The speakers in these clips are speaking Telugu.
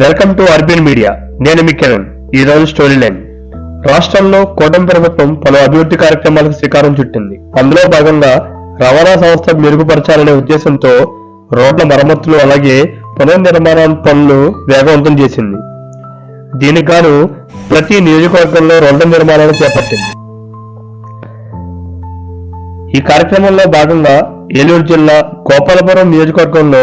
Welcome to urban media. నేను మీ కిరణ్ ఈ రోజు స్టోరీ లైన్. రాష్ట్రంలో కూటమి ప్రభుత్వం పలు అభివృద్ధి కార్యక్రమాలకు శ్రీకారం చుట్టింది. అందులో భాగంగా రవాణా సంస్థ మెరుగుపరచాలనే ఉద్దేశంతో రోడ్ల మరమ్మతులు అలాగే పునర్నిర్మాణ పనులు వేగవంతం చేసింది. దీనికి గాను ప్రతి నియోజకవర్గంలో రోడ్ల నిర్మాణాలు చేపట్టింది. ఈ కార్యక్రమంలో భాగంగా ఏలూరు జిల్లా గోపాలపురం నియోజకవర్గంలో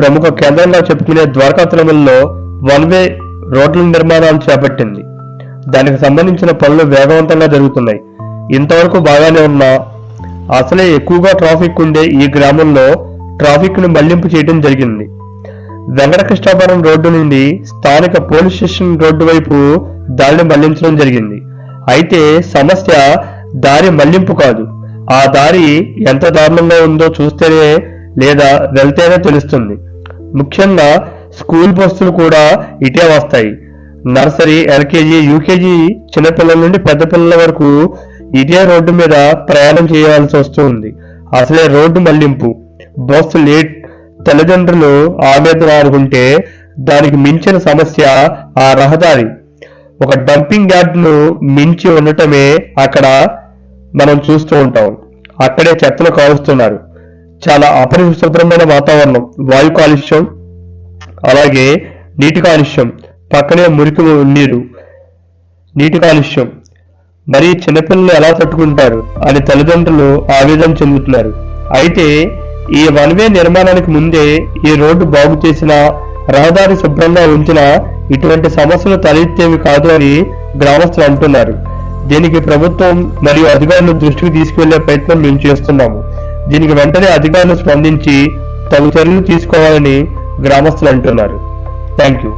ప్రముఖ కేంద్రంగా చెప్పుకునే ద్వారకా తిరుమలలో వన్ వే రోడ్ల నిర్మాణాలు చేపట్టింది. దానికి సంబంధించిన పనులు వేగవంతంగా జరుగుతున్నాయి. ఇంతవరకు బాగానే ఉన్నా అసలే ఎక్కువగా ట్రాఫిక్ ఉండే ఈ గ్రామంలో ట్రాఫిక్ను మళ్ళింపు చేయడం జరిగింది. వెంకటకృష్ణాపురం రోడ్డు నుండి స్థానిక పోలీస్ స్టేషన్ రోడ్డు వైపు దారిని మళ్ళించడం జరిగింది. అయితే సమస్య దారి మళ్ళింపు కాదు. ఆ దారి ఎంత దారుణంగా ఉందో చూస్తేనే లేదా వెళ్తేనే తెలుస్తుంది. ముఖ్యంగా స్కూల్ బస్సులు కూడా ఇటే వస్తాయి. నర్సరీ ఎల్కేజీ యూకేజీ చిన్నపిల్లల నుండి పెద్ద పిల్లల వరకు ఇదే రోడ్డు మీద ప్రయాణం చేయాల్సి వస్తుంది. అసలే రోడ్డు మళ్ళింపు. బస్సు లేట్ తల్లిదండ్రులు ఆవేదన అనుకుంటే దానికి మించిన సమస్య ఆ రహదారి. ఒక డంపింగ్ యార్డ్ను మించి ఉండటమే అక్కడ మనం చూస్తూ ఉంటాం. అక్కడే చెత్తను కాలుస్తున్నారు. చాలా అపరిశుభ్రమైన వాతావరణం. వాయు కాలుష్యం అలాగే నీటి కాలుష్యం పక్కనే మురికి నీరు నీటి కాలుష్యం. మరి చిన్నపిల్లలు ఎలా తట్టుకుంటారు? అని తల్లిదండ్రులు ఆవేదన చెందుతున్నారు. అయితే ఈ వన్ వే నిర్మాణానికి ముందే ఈ రోడ్డు బాగు చేసిన రహదారి శుభ్రంగా ఉంచిన ఇటువంటి సమస్యలు తలెత్తేవి కాదు అని గ్రామస్తులు అంటున్నారు. దీనికి ప్రభుత్వం మరియు అధికారులు దృష్టికి తీసుకువెళ్ళే ప్రయత్నం మేము చేస్తున్నాము. దీనికి వెంటనే అధికారులు స్పందించి తగు చర్యలు తీసుకోవాలని గ్రామస్తులు అంటున్నారు. Thank you